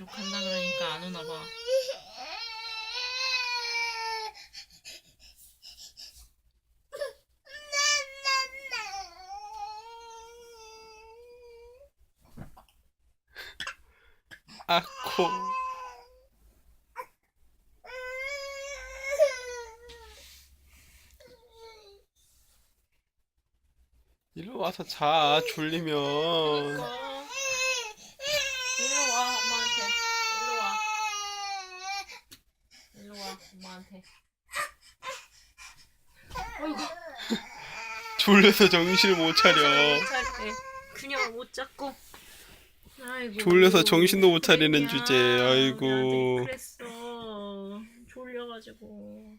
집으로 간다 그러니까 안 오나 봐. 아코. 일로 와서 자, 졸리면. 그러니까. 일로 와 엄마한테. 일로 와. 일로 와 엄마한테. 어이구. 졸려서 정신을 못 차려. 못 차리네. 그냥 못 잡고. 아이고. 졸려서 정신도 못 차리는. 주제. 아이고. 그랬어. 졸려가지고.